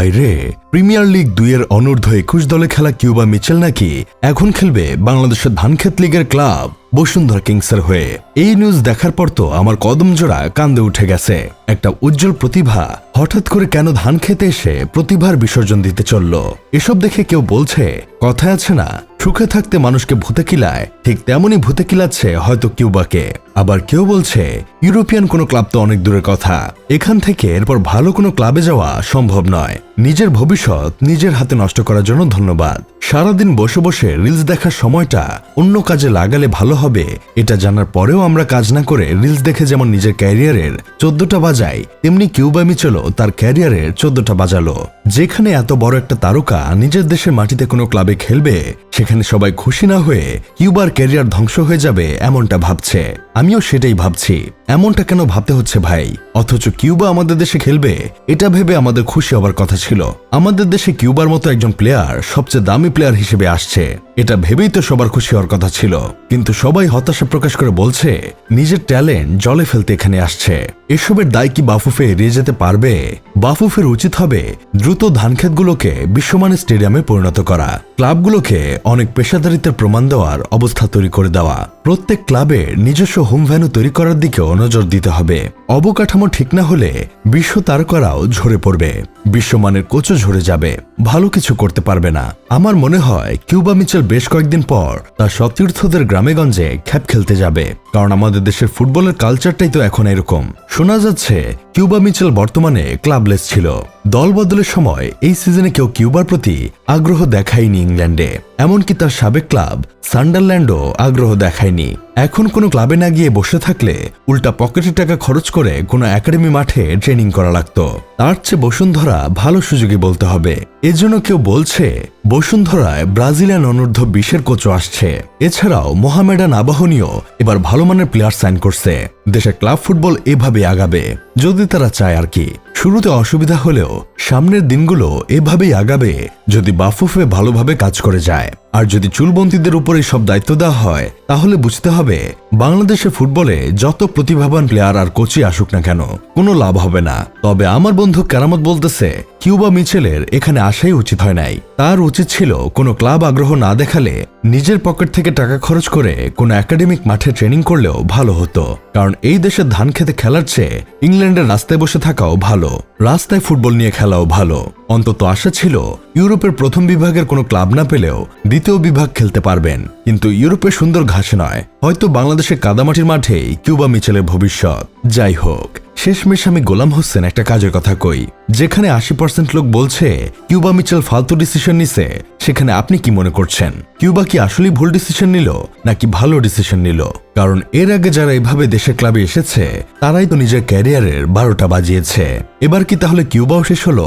ভাইরে premier league দুইয়ের অনূর্ধ্ব একুশ দলে খেলা কিউবা মিচেল নাকি এখন খেলবে বাংলাদেশের ধানক্ষেত লিগের ক্লাব বসুন্ধরা কিংসের হয়ে। এই নিউজ দেখার পর তো আমার কদম জোড়া কান্দে উঠে গেছে। একটা উজ্জ্বল প্রতিভা হঠাৎ করে কেন ধান খেতে এসে প্রতিভার বিসর্জন দিতে চলল? এসব দেখে কেউ বলছে, কথায় আছে না সুখে থাকতে মানুষকে ভূতে কিলায় ঠিক তেমনই ভূতে কিলাচ্ছে হয়তো কিউবাকে। আবার কেউ বলছে, ইউরোপিয়ান কোনো ক্লাব তো অনেক দূরের কথা। এখান থেকে এরপর ভালো কোনো ক্লাবে যাওয়া সম্ভব নয়। নিজের ভবিষ্যৎ নিজের হাতে নষ্ট করার জন্য ধন্যবাদ। সারাদিন বসে বসে রিলস দেখার সময়টা অন্য কাজে লাগালে ভালো হবে, এটা জানার পরেও আমরা কাজ না করে রিলস দেখে যেমন নিজের ক্যারিয়ারের চোদ্দটা বাজাই, তেমনি কিউবা মিচেলও তার ক্যারিয়ারের চোদ্দটা বাজালো। যেখানে এত বড় একটা তারকা নিজের দেশের মাটিতে কোনো ক্লাবে খেলবে সেখানে সবাই খুশি না হয়ে কিউবার ক্যারিয়ার ধ্বংস হয়ে যাবে এমনটা ভাবছে। আমিও সেটাই ভাবছি। এমনটা কেন ভাবতে হচ্ছে ভাই? অথচ কিউবা আমাদের দেশে খেলবে, এটা ভেবে আমাদের খুশি হবার কথা ছিল। আমাদের দেশে কিউবার মতো একজন প্লেয়ার সবচেয়ে দামি প্লেয়ার হিসেবে আসছে। এটা ভেবেই তো সবার খুশি হওয়ার কথা ছিল। কিন্তু সবাই হতাশা প্রকাশ করে বলছে, নিজের ট্যালেন্ট জলে ফেলতে এখানে আসছে। এসবের দায় কি বাফুফে এড়িয়ে যেতে পারবে? বাফুফের উচিত হবে দ্রুত ধানক্ষেতগুলোকে বিশ্বমানের স্টেডিয়ামে পরিণত করা। ক্লাবগুলোকে অনেক পেশাদারিত্বের প্রমাণ দেওয়ার অবস্থা তৈরি করে দেওয়া। প্রত্যেক ক্লাবের নিজস্ব হোম ভ্যানু তৈরি করার দিকেও নজর দিতে হবে। অবকাঠামো ঠিক না হলে বিশ্ব তারকারাও ঝরে পড়বে। বিশ্বমানের কোচও ঝরে যাবে। ভালো কিছু করতে পারবে না। আমার মনে হয় কিউবা মিচেল বেশ কয়েকদিন পর তার সতীর্থদের গ্রামেগঞ্জে খ্যাপ খেলতে যাবে। কারণ আমাদের দেশের ফুটবলের কালচারটাই তো এখন এরকম। শোনা যাচ্ছে, কিউবা মিচেল বর্তমানে ক্লাবলেস ছিল। দল বদলের সময় এই সিজনে কেউ কিউবার প্রতি আগ্রহ দেখায়নি ইংল্যান্ডে। এমনকি তার সাবেক ক্লাব, সান্ডারল্যান্ডও আগ্রহ দেখায়নি। এখন কোনো ক্লাবে না গিয়ে বসে থাকলে উল্টা পকেটের টাকা খরচ করে কোনো একাডেমি মাঠে ট্রেনিং করা লাগতো। তার চেয়ে বসুন্ধরা ভালো সুযোগই বলতে হবে। এজন্য কেউ বলছে, বসুন্ধরায় ব্রাজিলিয়ান অনূর্ধ্ব বিশের কোচও আসছে। এছাড়াও মোহামেডান আবাহনীয় এবার ভালো মানের প্লেয়ার সাইন করছে। দেশের ক্লাব ফুটবল এভাবে আগাবে। যদি তারা চায় আর কি। শুরুতে অসুবিধা হলেও সামনের দিনগুলো এভাবেই আগাবে যদি বাফুফে ভালোভাবে কাজ করে যায়। আর যদি চুলবন্তীদের উপর সব দায়িত্ব দেওয়া হয়, তাহলে বুঝতে হবে বাংলাদেশে ফুটবলে যত প্রতিভাবান প্লেয়ার আর কোচি আসুক না কেন, কোনো লাভ হবে না। তবে আমার বন্ধু কেরামত বলতেছে কিউবা মিচেলের এখানে আসাই উচিত হয় নাই। তার উচিত ছিল কোনো ক্লাব আগ্রহ না দেখালে নিজের পকেট থেকে টাকা খরচ করে কোনো একাডেমিক মাঠে ট্রেনিং করলেও ভালো হতো। কারণ এই দেশের ধান খেতে খেলার চেয়ে ইংল্যান্ডের রাস্তায় বসে থাকাও ভালো, রাস্তায় ফুটবল নিয়ে খেলাও ভালো। অন্তত আশা ছিল ইউরোপের প্রথম বিভাগের কোনো ক্লাব না পেলেও দ্বিতীয় বিভাগ খেলতে পারবেন। কিন্তু ইউরোপের সুন্দর ঘাসে নয়, হয়তো বাংলাদেশের কাদামাটির মাঠেই কিউবা মিচেলের ভবিষ্যৎ। যাই হোক। শেষমেশ আমি গোলাম হোসেন একটা কাজের কথা কই, যেখানে আশি পার্সেন্ট লোক বলছে, কিউবা মিচেল ফালতু ডিসিশন নিছে, সেখানে আপনি কি মনে করছেন? কিউবা কি আসলেই ভুল ডিসিশন নিল, নাকি ভালো ডিসিশন নিল? কারণ এর আগে যারা এভাবে দেশের ক্লাবে এসেছে, তারাই তো নিজের ক্যারিয়ারের বারোটা বাজিয়েছে। এবার কি তাহলে কিউবাও শেষ হলো?